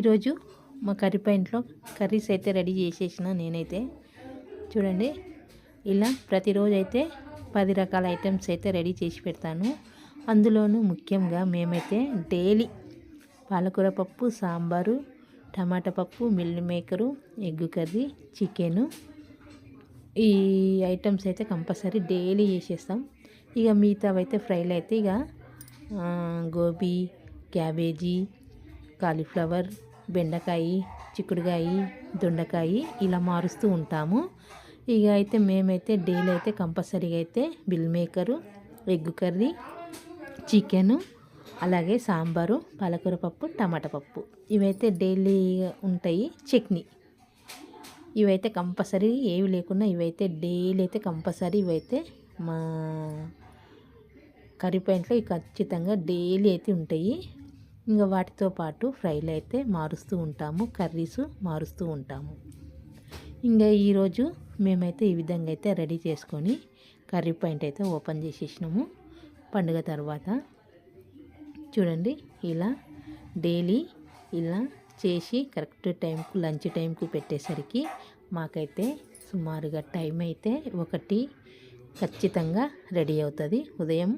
ఈరోజు మా కర్రీ పాయింట్లో కర్రీస్ అయితే రెడీ చేసేసిన నేనైతే. చూడండి ఇలా ప్రతిరోజు అయితే పది రకాల ఐటమ్స్ అయితే రెడీ చేసి పెడతాను. అందులోనూ ముఖ్యంగా మేమైతే డైలీ పాలకూర పప్పు సాంబారు టమాటా పప్పు meal maker egg curry chicken ఈ ఐటమ్స్ అయితే కంపల్సరీ డైలీ చేసేస్తాం. ఇక మిగతావైతే ఫ్రైలు అయితే ఇక గోబీ క్యాబేజీ కాలీఫ్లవర్ బెండకాయ చిక్కుడుకాయ దొండకాయ ఇలా మారుస్తూ ఉంటాము. ఇక అయితే మేమైతే డైలీ అయితే కంపల్సరీగా అయితే meal maker egg curry chicken అలాగే సాంబారు పాలకూర పప్పు టమాటా పప్పు. ఇవైతే డైలీ ఉంటాయి చట్నీ. ఇవైతే కంపల్సరీ ఏవి లేకుండా ఇవైతే డైలీ అయితే కంపల్సరీ ఇవైతే మా కర్రీ పాయింట్లో ఖచ్చితంగా డైలీ అయితే ఉంటాయి. ఇంకా వాటితో పాటు ఫ్రైలు అయితే మారుస్తూ ఉంటాము కర్రీస్ మారుస్తూ ఉంటాము. ఇంకా ఈరోజు మేమైతే ఈ విధంగా అయితే రెడీ చేసుకొని కర్రీ పాయింట్ అయితే ఓపెన్ చేసేసినాము. పండుగ తర్వాత చూడండి ఇలా డైలీ ఇలా చేసి కరెక్ట్ టైంకు లంచ్ టైంకు పెట్టేసరికి మాకైతే సుమారుగా టైం అయితే ఒకటి ఖచ్చితంగా రెడీ అవుతుంది. ఉదయం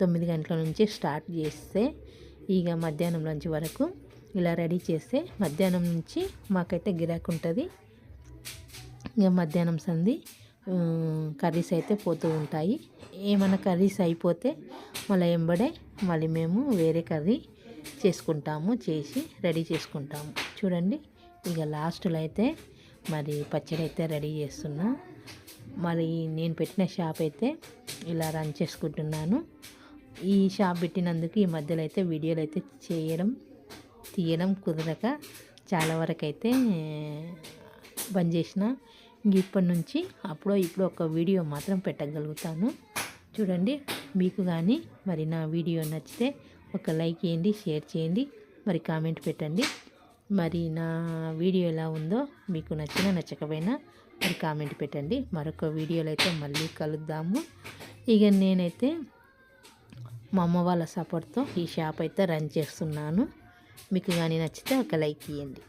తొమ్మిది గంటల నుంచి స్టార్ట్ చేస్తే ఇక మధ్యాహ్నం లంచ్ వరకు ఇలా రెడీ చేస్తే మధ్యాహ్నం నుంచి మాకైతే గిరాకు ఉంటుంది. ఇక మధ్యాహ్నం సంది కర్రీస్ అయితే పోతూ ఉంటాయి. ఏమైనా కర్రీస్ అయిపోతే మళ్ళీ ఎంబడే మళ్ళీ మేము వేరే కర్రీ చేసుకుంటాము చేసి రెడీ చేసుకుంటాము. చూడండి ఇక లాస్ట్లో అయితే మరి పచ్చడి అయితే రెడీ చేస్తున్నా. మరి నేను పెట్టిన షాప్ అయితే ఇలా రన్ చేసుకుంటున్నాను. ఈ షాప్ పెట్టినందుకు ఈ మధ్యలో అయితే వీడియోలు అయితే చేయడం తీయడం కుదరక చాలా వరకు అయితే బంద్ చేసిన. ఇప్పటి నుంచి అప్పుడో ఇప్పుడు ఒక వీడియో మాత్రం పెట్టగలుగుతాను. చూడండి మీకు కానీ మరి నా వీడియో నచ్చితే ఒక లైక్ చేయండి షేర్ చేయండి మరి కామెంట్ పెట్టండి. మరి నా వీడియో ఎలా ఉందో మీకు నచ్చిన నచ్చకపోయినా మరి కామెంట్ పెట్టండి. మరొక వీడియోలో అయితే మళ్ళీ కలుద్దాము. ఇక నేనైతే మా అమ్మ వాళ్ళ సపోర్ట్తో ఈ షాప్ అయితే రన్ చేస్తున్నాను. మీకు కానీ నచ్చితే ఒక లైక్ ఇవ్వండి